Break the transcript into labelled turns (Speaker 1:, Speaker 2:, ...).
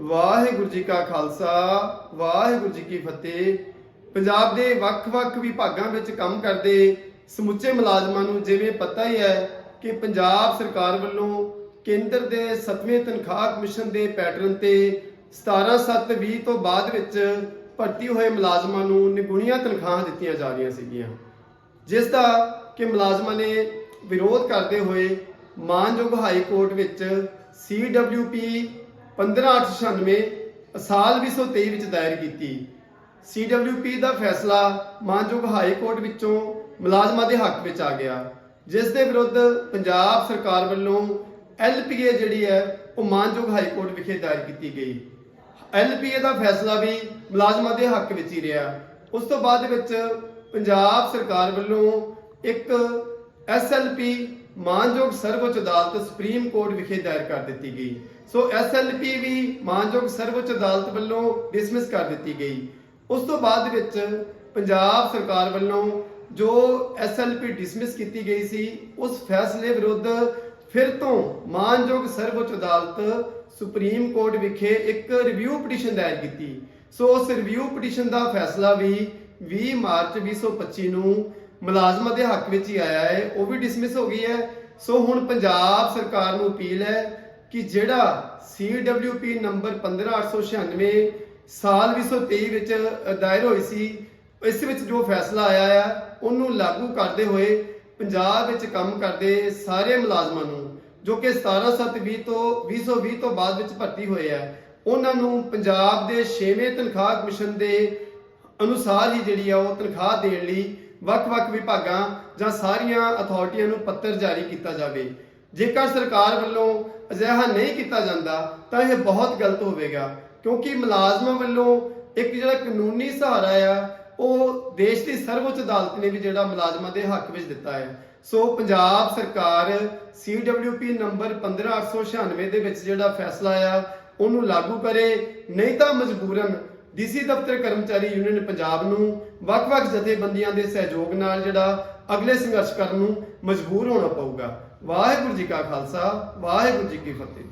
Speaker 1: ਵਾਹਿਗੁਰੂ ਜੀ ਕਾ ਖਾਲਸਾ, ਵਾਹਿਗੁਰੂ ਜੀ ਕੀ ਫਤਿਹ। ਪੰਜਾਬ ਦੇ ਵੱਖ-ਵੱਖ ਵਿਭਾਗਾਂ ਵਿੱਚ ਕੰਮ ਕਰਦੇ ਸਮੁੱਚੇ ਮੁਲਾਜ਼ਮਾਂ ਨੂੰ ਜਿਵੇਂ ਪਤਾ ਹੀ ਹੈ ਕਿ ਪੰਜਾਬ ਸਰਕਾਰ ਵੱਲੋਂ ਕੇਂਦਰ ਦੇ 7ਵੇਂ ਤਨਖਾਹ ਕਮਿਸ਼ਨ ਦੇ ਪੈਟਰਨ ਤੇ 17/7/20 ਤੋਂ ਬਾਅਦ ਵਿੱਚ ਭਰਤੀ ਹੋਏ ਮੁਲਾਜ਼ਮਾਂ ਨੂੰ ਨਿਗੁਣੀਆਂ ਤਨਖਾਹਾਂ ਦਿੱਤੀਆਂ ਜਾ ਰਹੀਆਂ ਸੀਗੀਆਂ। ਜਿਸ ਦਾ ਕਿ ਮੁਲਾਜ਼ਮਾਂ ਨੇ ਵਿਰੋਧ ਕਰਦੇ ਹੋਏ ਮਾਨਯੋਗ ਹਾਈ ਕੋਰਟ ਵਿੱਚ CWP 15896 ਸਾਲ 2023 ਵਿੱਚ ਦਾਇਰ ਕੀਤੀ। CWP ਦਾ ਫੈਸਲਾ ਮਾਨਯੋਗ ਹਾਈ ਕੋਰਟ ਵਿੱਚੋਂ ਮੁਲਾਜ਼ਮਾਂ ਦੇ ਹੱਕ ਵਿੱਚ ਆ ਗਿਆ, ਜਿਸ ਦੇ ਵਿਰੁੱਧ ਪੰਜਾਬ ਸਰਕਾਰ ਵੱਲੋਂ LPA ਜਿਹੜੀ ਹੈ, ਉਹ ਮਾਨਯੋਗ ਹਾਈ ਕੋਰਟ ਵਿਖੇ ਦਾਇਰ ਕੀਤੀ ਗਈ। ਐਲਪੀਏ ਦਾ ਫੈਸਲਾ ਵੀ ਮੁਲਾਜ਼ਮਾਂ ਦੇ ਹੱਕ ਵਿੱਚ ਹੀ ਰਿਹਾ। ਉਸ ਤੋਂ ਬਾਅਦ ਵਿੱਚ ਪੰਜਾਬ ਸਰਕਾਰ ਵੱਲੋਂ ਇੱਕ ਐਸਐਲਪੀ ਮਾਨਯੋਗ ਸਰਵਉੱਚ ਅਦਾਲਤ ਸੁਪਰੀਮ ਕੋਰਟ ਵਿਖੇ ਦਾਇਰ ਕਰ ਦਿੱਤੀ ਗਈ। ਸੋ ਐਸਐਲਪੀ ਵੀ ਮਾਨਯੋਗ ਸਰਵਉੱਚ ਅਦਾਲਤ ਵੱਲੋਂ ਡਿਸਮਿਸ ਕਰ ਦਿੱਤੀ ਗਈ। ਉਸ ਤੋਂ ਬਾਅਦ ਵਿੱਚ ਪੰਜਾਬ ਸਰਕਾਰ ਵੱਲੋਂ ਜੋ ਐਸਐਲਪੀ ਡਿਸਮਿਸ ਕੀਤੀ ਗਈ ਸੀ, ਉਸ ਫੈਸਲੇ ਵਿਰੁੱਧ ਫਿਰ ਤੋਂ ਮਾਨਯੋਗ ਸਰਵਉੱਚ ਅਦਾਲਤ ਸੁਪਰੀਮ ਕੋਰਟ ਵਿਖੇ ਇੱਕ ਰਿਵਿਊ ਪਟੀਸ਼ਨ ਦਾਇਰ ਕੀਤੀ। ਸੋ ਉਸ ਰਿਵਿਊ ਪਟੀਸ਼ਨ ਦਾ ਫੈਸਲਾ ਵੀ 20 ਮਾਰਚ 2025 ਨੂੰ ਮੁਲਾਜ਼ਮਾਂ ਦੇ ਹੱਕ ਵਿੱਚ ਹੀ ਆਇਆ ਹੈ, ਉਹ ਵੀ ਡਿਸਮਿਸ ਹੋ ਗਈ ਹੈ। ਸੋ ਹੁਣ ਪੰਜਾਬ ਸਰਕਾਰ ਨੂੰ ਅਪੀਲ ਹੈ ਕਿ ਜਿਹੜਾ CWP ਨੰਬਰ 15896 ਸਾਲ 2023 ਵਿੱਚ ਦਾਇਰ ਹੋਈ ਸੀ, ਇਸ ਵਿੱਚ ਜੋ ਫੈਸਲਾ ਆਇਆ ਹੈ, ਉਹਨੂੰ ਲਾਗੂ ਕਰਦੇ ਹੋਏ ਪੰਜਾਬ ਵਿੱਚ ਕੰਮ ਕਰਦੇ ਸਾਰੇ ਮੁਲਾਜ਼ਮਾਂ ਨੂੰ, ਜੋ ਕਿ 17/7/20 ਤੋਂ 2020 ਤੋਂ ਬਾਅਦ ਵਿੱਚ ਭਰਤੀ ਹੋਏ ਆ ਉਹਨਾਂ ਨੂੰ ਪੰਜਾਬ ਦੇ 6ਵੇਂ ਤਨਖਾਹ ਕਮਿਸ਼ਨ ਦੇ ਅਨੁਸਾਰ ਹੀ ਜਿਹੜੀ ਆ ਉਹ ਤਨਖਾਹ ਦੇਣ ਲਈ ਵੱਖ-ਵੱਖ ਵਿਭਾਗਾਂ ਜਾਂ ਸਾਰੀਆਂ ਅਥਾਰਟੀਆਂ ਨੂੰ ਪੱਤਰ ਜਾਰੀ ਕੀਤਾ ਜਾਵੇ। ਜੇਕਰ ਸਰਕਾਰ ਵੱਲੋਂ ਅਜਿਹਾ ਨਹੀਂ ਕੀਤਾ ਜਾਂਦਾ, ਤਾਂ ਇਹ ਬਹੁਤ ਗਲਤ ਹੋਵੇਗਾ, ਕਿਉਂਕਿ ਮੁਲਾਜ਼ਮਾਂ ਵੱਲੋਂ ਇੱਕ ਜਿਹੜਾ ਕਾਨੂੰਨੀ ਸਹਾਰਾ ਆ, ਉਹ ਦੇਸ਼ ਦੀ ਸਰਵਉੱਚ ਅਦਾਲਤ ਨੇ ਵੀ ਜਿਹੜਾ ਮੁਲਾਜ਼ਮਾਂ ਦੇ ਹੱਕ ਵਿੱਚ ਦਿੱਤਾ ਹੈ। ਸੋ ਪੰਜਾਬ ਸਰਕਾਰ CWP ਨੰਬਰ 15896 ਦੇ ਵਿੱਚ ਜਿਹੜਾ ਫੈਸਲਾ ਆ, ਉਹਨੂੰ ਲਾਗੂ ਕਰੇ, ਨਹੀਂ ਤਾਂ ਮਜਬੂਰਨ ਡੀਸੀ ਦਫ਼ਤਰ ਕਰਮਚਾਰੀ ਯੂਨੀਅਨ ਪੰਜਾਬ ਨੂੰ ਵੱਖ-ਵੱਖ ਜਥੇਬੰਦੀਆਂ ਦੇ ਸਹਿਯੋਗ ਨਾਲ ਜਿਹੜਾ ਅਗਲੇ ਸੰਘਰਸ਼ ਕਰਨ ਨੂੰ ਮਜਬੂਰ ਹੋਣਾ ਪਊਗਾ। ਵਾਹਿਗੁਰੂ ਜੀ ਕਾ ਖਾਲਸਾ, ਵਾਹਿਗੁਰੂ ਜੀ ਕੀ ਫਤਿਹ।